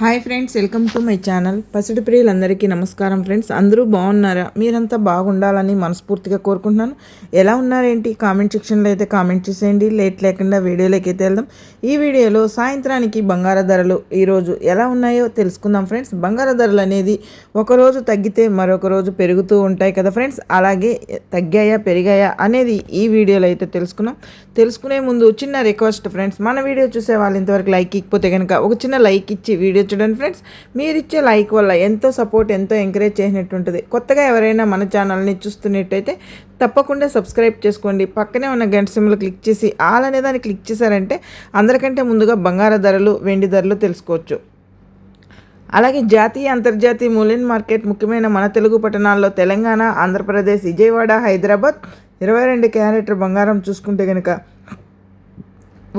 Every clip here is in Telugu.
Hi friends welcome to my channel. పసిడి ప్రియులందరికీ నమస్కారం ఫ్రెండ్స్. అందరూ బాగున్నారా? మీరంతా బాగుండాలని మనస్ఫూర్తిగా కోరుకుంటున్నాను. ఎలా ఉన్నారేంటి? కామెంట్ సెక్షన్లో అయితే కామెంట్ చేసేయండి. లేట్ లేకుండా వీడియోలోకి అయితే వెళ్దాం. ఈ వీడియోలో సాయంత్రానికి బంగార ధరలు ఈరోజు ఎలా ఉన్నాయో తెలుసుకుందాం ఫ్రెండ్స్. బంగార ధరలు అనేది ఒకరోజు తగ్గితే మరొక రోజు పెరుగుతూ ఉంటాయి కదా ఫ్రెండ్స్. అలాగే తగ్గాయా పెరిగాయా అనేది ఈ వీడియోలో అయితే తెలుసుకున్నాం. తెలుసుకునే ముందు చిన్న రిక్వెస్ట్ ఫ్రెండ్స్. మన వీడియో చూసే వాళ్ళు ఇంతవరకు లైక్ ఇకపోతే కనుక ఒక చిన్న లైక్ ఇచ్చి వీడియో చూడండి ఫ్రెండ్స్ మీరు ఇచ్చే లైక్ వల్ల ఎంతో సపోర్ట్ ఎంతో ఎంకరేజ్ చేసినట్టు ఉంటుంది కొత్తగా ఎవరైనా మన ఛానల్ని చూస్తున్నట్టయితే తప్పకుండా సబ్స్క్రైబ్ చేసుకోండి. పక్కనే ఉన్న గంట సిమ్లు క్లిక్ చేసి ఆల్ అనే దాన్ని క్లిక్ చేశారంటే అందరికంటే ముందుగా బంగార ధరలు వెండి ధరలు తెలుసుకోవచ్చు. అలాగే జాతీయ అంతర్జాతీయ మూల్యం మార్కెట్ ముఖ్యమైన మన తెలుగు పట్టణాల్లో తెలంగాణ ఆంధ్రప్రదేశ్ విజయవాడ హైదరాబాద్ ఇరవై రెండు క్యారెట్ బంగారం చూసుకుంటే కనుక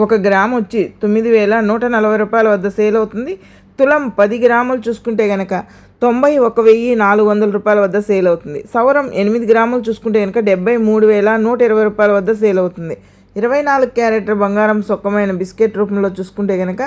ఒక గ్రామ్ వచ్చి తొమ్మిది వేల నూట నలభై రూపాయల వద్ద సేల్ అవుతుంది. తులం పది గ్రాములు చూసుకుంటే గనక తొంభై ఒక వెయ్యి నాలుగు వందల రూపాయల వద్ద సేల్ అవుతుంది. సవరం ఎనిమిది గ్రాములు చూసుకుంటే కనుక డెబ్బై మూడు వేల నూట ఇరవై రూపాయల వద్ద సేల్ అవుతుంది. ఇరవై నాలుగు క్యారెట్ బంగారం సొక్కమైన బిస్కెట్ రూపంలో చూసుకుంటే కనుక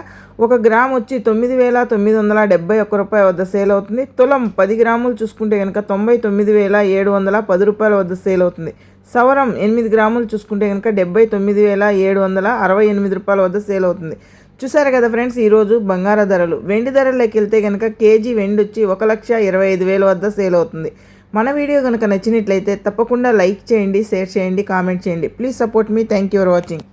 ఒక గ్రామ్ వచ్చి తొమ్మిది వేల తొమ్మిది వందల డెబ్బై ఒక్క రూపాయల వద్ద సేల్ అవుతుంది. తులం పది గ్రాములు చూసుకుంటే కనుక తొంభై తొమ్మిది వేల ఏడు వందల పది రూపాయల వద్ద సేల్ అవుతుంది. సవరం ఎనిమిది గ్రాములు చూసుకుంటే కనుక డెబ్బై తొమ్మిది వేల ఏడు వందల అరవై ఎనిమిది రూపాయల వద్ద సేల్ అవుతుంది. చూసారు కదా ఫ్రెండ్స్ ఈరోజు బంగార ధరలు. వెండి ధరల్లోకి వెళ్తే కనుక కేజీ వెండి వచ్చి ఒక లక్ష ఇరవై ఐదు వేల వద్ద సేల్ అవుతుంది. మన వీడియో కనుక నచ్చినట్లయితే తప్పకుండా లైక్ చేయండి షేర్ చేయండి కామెంట్ చేయండి. Please support me. Thank you for watching.